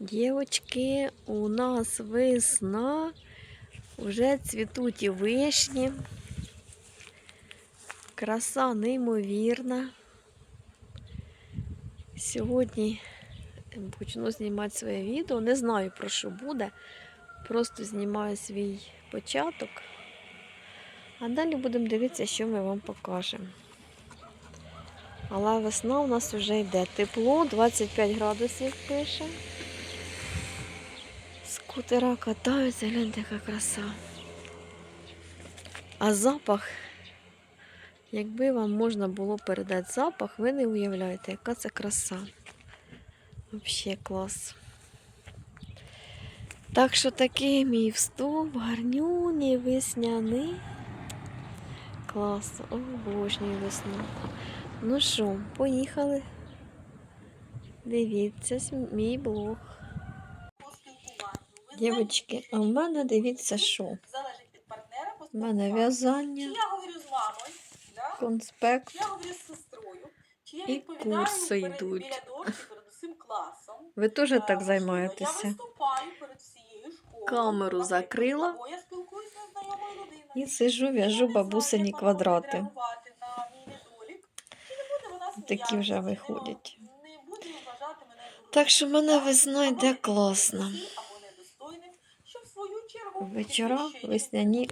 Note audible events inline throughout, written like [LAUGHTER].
Дівочки, у нас весна, вже цвітуть і вишні. Краса неймовірна. Сьогодні почну знімати своє відео. Не знаю про що буде. Просто знімаю свій початок. А далі будемо дивитися, що ми вам покажемо. Але весна у нас вже йде. Тепло, 25 градусів пише. Скутера катаються, гляньте, яка краса. А запах, якби вам можна було передати запах, ви не уявляєте, яка це краса. Взагалі клас. Так що такий мій вступ, гарнюний, весняний. Клас, обожнюю весну. Ну що, поїхали. Дивіться мій блог. Дівчатки, а в мене дивіться, що? залежить від партнера У мене в'язання, Чи я говорю з мамою, да? конспект. чи я говорю з сестрою, чи я І відповідаю курси перед, йдуть. біля дошки перед усім класом. Ви теж А, так можливо, Я займаєтеся. виступаю перед всією школою. Камеру закрила. Я спілкуюся з незнайомою людиною. І сиджу, Я в'яжу бабусині квадрати. Такі вже виходять. Так що мене йде не класно. або недостойним, що в свою чергу Вечора весняні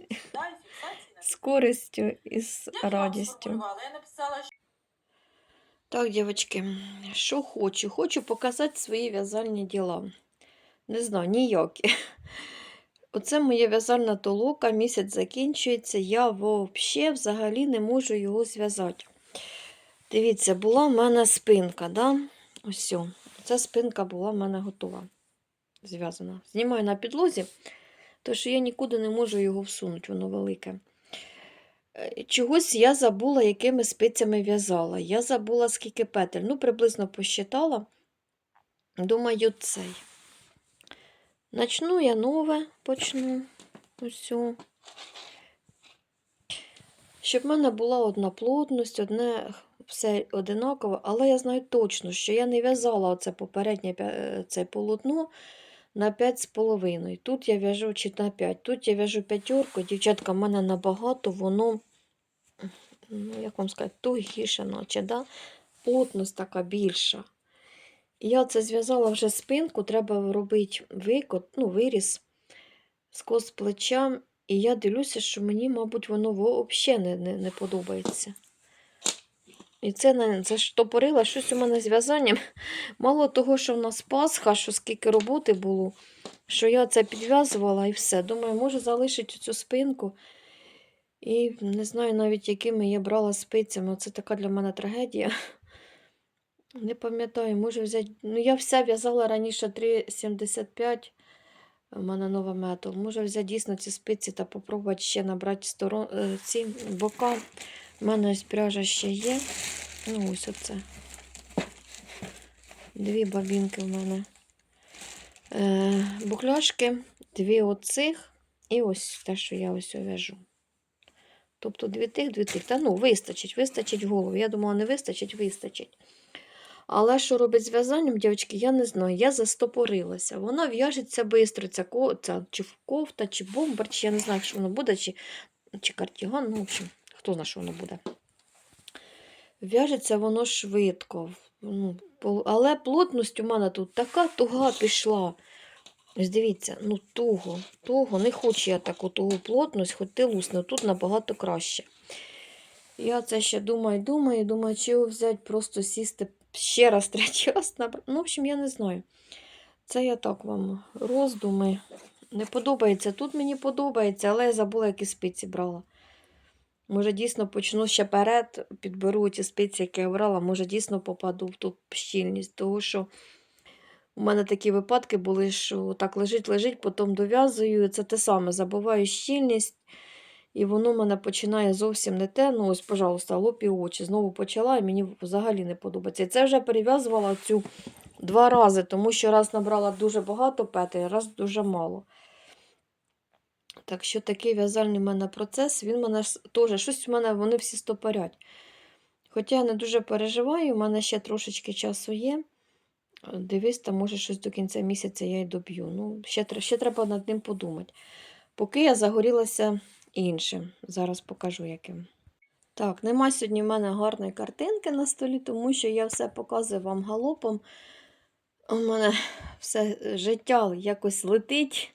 з користю і з радістю. Так, дівчатки, що хочу? Хочу показати свої в'язальні діла. Не знаю, ніякі. Оце моє в'язальна толока, місяць закінчується, я взагалі взагалі не можу його зв'язати. Дивіться, була в мене спинка, да? Ось. Ця спинка була в мене готова. Зв'язана. Знімаю на підлозі, що я нікуди не можу його всунути, воно велике. Е, Чогось я забула, якими спицями в'язала. Я забула, скільки петель. Ну, приблизно посчитала. Думаю, цей. Начну я нове, почну. О. Щоб в мене була одна плотність, одне все одинаково, але я знаю точно, що я не в'язала оце попереднє це полотно на 5,5. Тут я в'яжу чи на 5. Тут я в'яжу п'ятерку. Дівчатка, в мене набагато воно, ну, як вам сказати, тугіше, наче, да? плотність така більша. Я це зв'язала вже спинку, треба робити викот, ну, виріз скос плеча. І я дивлюся, що мені, мабуть, воно взагалі не, не, не подобається. І це заштопорила щось у мене з в'язанням. Мало того, що в нас Пасха, що скільки роботи було, що я це підв'язувала і все. Думаю, може залишити цю спинку. І не знаю навіть, якими я брала спицями. Це така для мене трагедія. Не пам'ятаю, може взяти. Ну, я вся в'язала раніше 3,75. У мене нова метал. Може взяти дійсно ці спиці та попробувати ще набрати сторон... е, ці бока. У мене ось пряжа ще є. Ну, ось оце. Дві бабінки в мене. Е, букляшки, дві оцих і ось те, що я ось в'яжу. Тобто дві тих, дві тих. Та ну, вистачить, вистачить голову. Я думала, не вистачить, вистачить. Але що робить з в'язанням, дівчатки, я не знаю. Я застопорилася. Вона в'яжеться швидко. Ця, ця чи кофта, чи бомбер, чи я не знаю, що воно буде, чи, чи картіган. Ну, в общем, хто знає, що воно буде. В'яжеться воно швидко. Ну, але плотність у мене тут така туга пішла. Ось дивіться, ну туго, туго. Не хочу я таку тугу плотність, хоч ти лусне, тут набагато краще. Я це ще думаю, думаю, думаю, чи його взяти, просто сісти ще раз [LAUGHS] третій раз. набра- Ну, в общем, я не знаю. Це я так вам роздуми. Не подобається. Тут мені подобається, але я забула, які спиці брала. Може, дійсно почну ще перед, підберу ті спиці, які я брала, може, дійсно попаду в ту щільність. Тому що у мене такі випадки були, що так лежить, лежить, потім дов'язую. Це те саме, забуваю щільність, і воно мене починає зовсім не те. Ну, ось, пожалуйста, лоб очі. Знову почала, і мені взагалі не подобається. І це вже перев'язувала цю два рази, тому що раз набрала дуже багато петель, раз дуже мало. Так що такий в'язальний в мене процес, він мене теж щось у мене вони всі стопорять. Хоча я не дуже переживаю, у мене ще трошечки часу є. Дивись, там може щось до кінця місяця я й доб'ю. Ну, ще, ще треба над ним подумати. Поки я загорілася іншим. Зараз покажу яким. Так, нема сьогодні в мене гарної картинки на столі, тому що я все показую вам галопом. У мене все життя якось летить,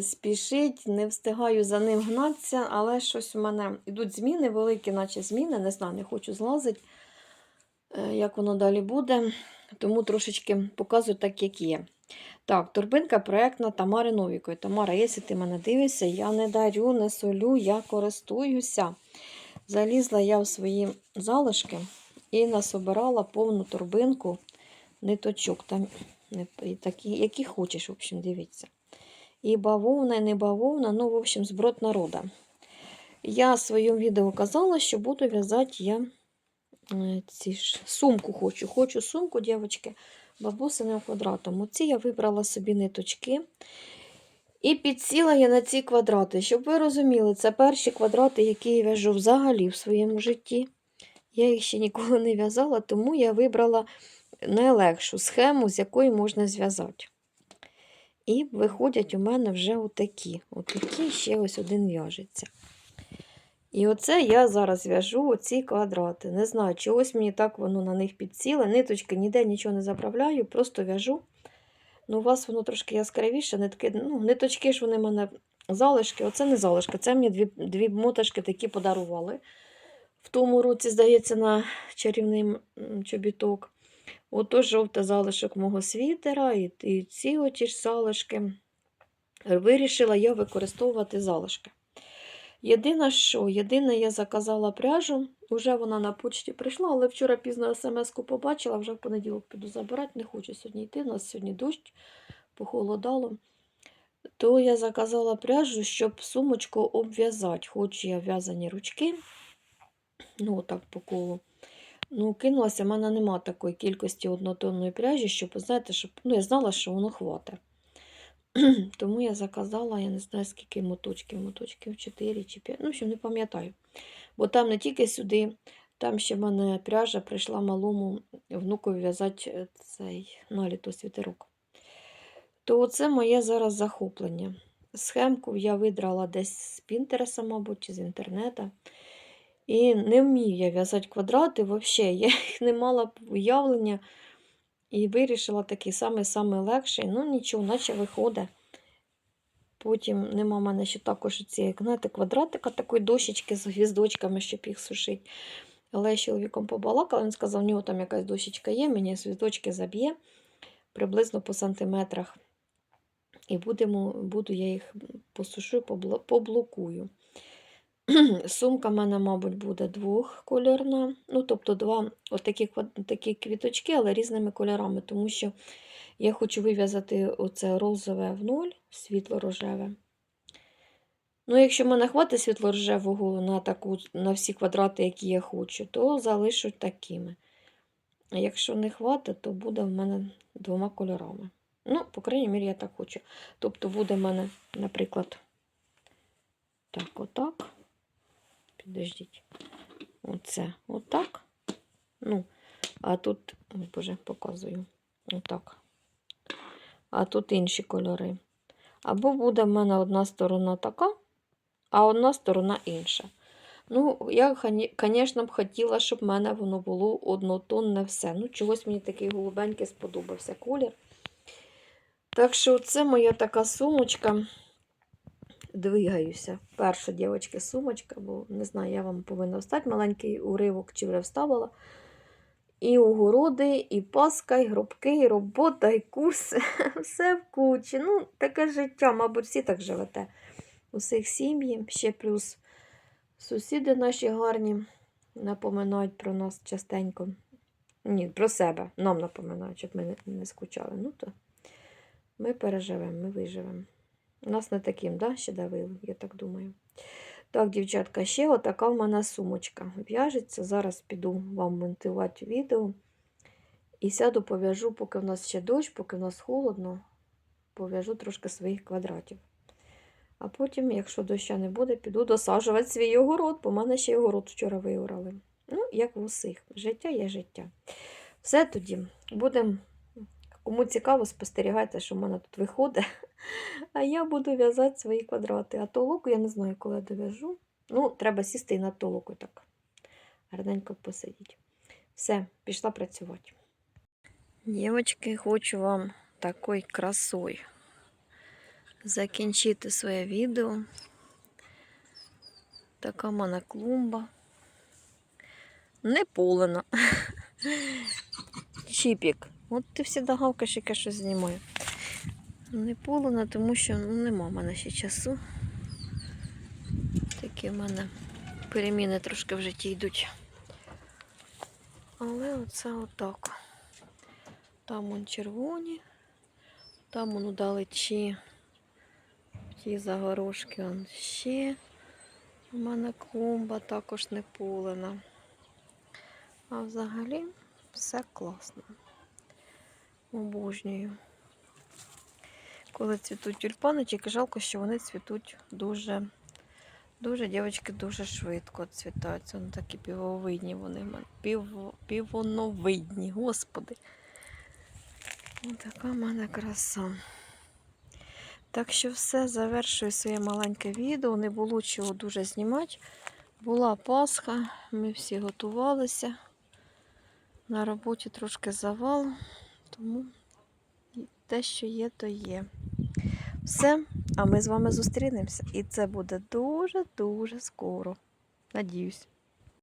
спішить, не встигаю за ним гнатися, але щось у мене йдуть зміни, великі, наче зміни, не знаю, не хочу злазити, е, як воно далі буде. Тому трошечки показую так, як є. Так, турбинка проєктна Тамари Новікої. Тамара, якщо ти мене дивишся, я не дарю, не солю, я користуюся. Залізла я в свої залишки і насобирала повну турбинку ниточок. Там які хочеш, в общем, дивіться. І бавовна, і не бавовна, ну, в общем, зброд народа. Я в своєму відео казала, що буду в'язати я е, ці ж сумку хочу. Хочу сумку, дівчатки, бабусиним квадратом. Оці я вибрала собі ниточки. І підсіла я на ці квадрати. Щоб ви розуміли, це перші квадрати, які я в'яжу взагалі в своєму житті. Я їх ще ніколи не в'язала, тому я вибрала найлегшу схему, з якої можна зв'язати. І виходять у мене вже отакі. Отакі ще ось один в'яжеться. І оце я зараз в'яжу оці квадрати. Не знаю, чогось мені так воно на них підсіло. Ниточки ніде нічого не заправляю, просто в'яжу. Ну, у вас воно трошки яскравіше, нитки, ну, ниточки ж вони в мене залишки. Оце не залишки, це мені дві, дві моташки такі подарували. В тому році, здається, на чарівний чобіток. Ото жовтий залишок мого світера, і, і ці оті ж залишки. Вирішила я використовувати залишки. Єдине, що, єдине, я заказала пряжу, вже вона на почті прийшла, але вчора пізно смс-ку побачила, вже в понеділок піду забирати, не хочу сьогодні йти, у нас сьогодні дощ, похолодало. То я заказала пряжу, щоб сумочку обв'язати. Хочу я в'язані ручки, ну отак по колу. Ну, кинулася, в мене нема такої кількості однотонної пряжі, щоб, знаєте, щоб, ну, я знала, що воно хватить. [CLEARS THROAT] Тому я заказала, я не знаю, скільки моточків, моточків 4 чи 5, ну, що не пам'ятаю. Бо там не тільки сюди, там ще в мене пряжа прийшла малому внукові в'язати е, цей наліто світерок. То це моє зараз захоплення. Схемку я видрала десь з Пінтереса, мабуть, чи з інтернету. І не вмію я в'язати квадрати взагалі. Я їх не мала уявлення. І вирішила такий самий-самий легший. Ну, нічого, наче виходить. Потім нема в мене ще також ці, як знаєте, квадратика такої дощечки з гвіздочками, щоб їх сушити. Але я з чоловіком побалакала, він сказав, у нього там якась дощечка є, мені звіздочки заб'є приблизно по сантиметрах. І будемо, буду я їх посушу, поблокую. Сумка в мене, мабуть, буде двохкольорна. Ну, тобто два отакі, такі квіточки, але різними кольорами, тому що я хочу вив'язати оце розове в нуль, світло-рожеве. Ну, якщо в мене хватить світло-рожевого на, таку, на всі квадрати, які я хочу, то залишу такими. А якщо не хватить, то буде в мене двома кольорами. Ну, по крайній мірі, я так хочу. Тобто буде в мене, наприклад, так, отак. Підождіть. Оце, отак. Ну, а тут, боже, показую. Отак. А тут інші кольори. Або буде в мене одна сторона така, а одна сторона інша. Ну, я, звісно, б хотіла, щоб в мене воно було однотонне все. Ну, чогось мені такий голубенький сподобався колір. Так що це моя така сумочка. Двигаюся. Перша, дівчатки, сумочка, бо не знаю, я вам повинна встати маленький уривок, чи вже вставила. І огороди, і паска, і гробки, і робота, і курси. [LAUGHS] Все в кучі. Ну, таке життя, мабуть, всі так живете. Усіх сім'ї, ще плюс сусіди наші гарні напоминають про нас частенько. Ні, про себе. Нам напоминають, щоб ми не, скучали. Ну, то ми переживемо, ми виживемо. Нас не таким, да, ще давили, я так думаю. Так, дівчатка, ще отака в мене сумочка. В'яжеться. Зараз піду вам монтувати відео. І сяду, пов'яжу, поки в нас ще дощ, поки в нас холодно, пов'яжу трошки своїх квадратів. А потім, якщо доща не буде, піду досаджувати свій огород, бо в мене ще й огород вчора виорали. Ну, як в усіх. Життя є життя. Все тоді. Будемо Кому цікаво, спостерігайте, що в мене тут виходить. [LAUGHS] А я буду в'язати свої квадрати. А толоку я не знаю, коли я дов'яжу. Ну, треба сісти і над толокою так. Гарненько посидіти. Все, пішла працювати. Дівчатки, хочу вам такою красою закінчити своє відео. Така в мене клумба. Не полена. [LAUGHS] Чіпік. От ти всі гавкаєш, яке щось знімаю. Не полена, тому що ну, нема в мене ще часу. Такі в мене переміни трошки в житті йдуть. Але оце отак. Там он червоні, там он удалечі. Ті загорошки он ще. У мене клумба також не полена. А взагалі все класно. Обожнюю. Коли цвітуть тюльпани, тільки жалко, що вони цвітуть дуже, дуже, дівчатки, дуже швидко цвітаються. Вони такі півовидні вони. Пів, півоновидні, господи. Ось така в мене краса. Так що все, завершую своє маленьке відео. Не було чого дуже знімати. Була Пасха, ми всі готувалися. На роботі трошки завал, тому те, що є, то є. Все, а ми з вами зустрінемося. І це буде дуже-дуже скоро. Надіюсь.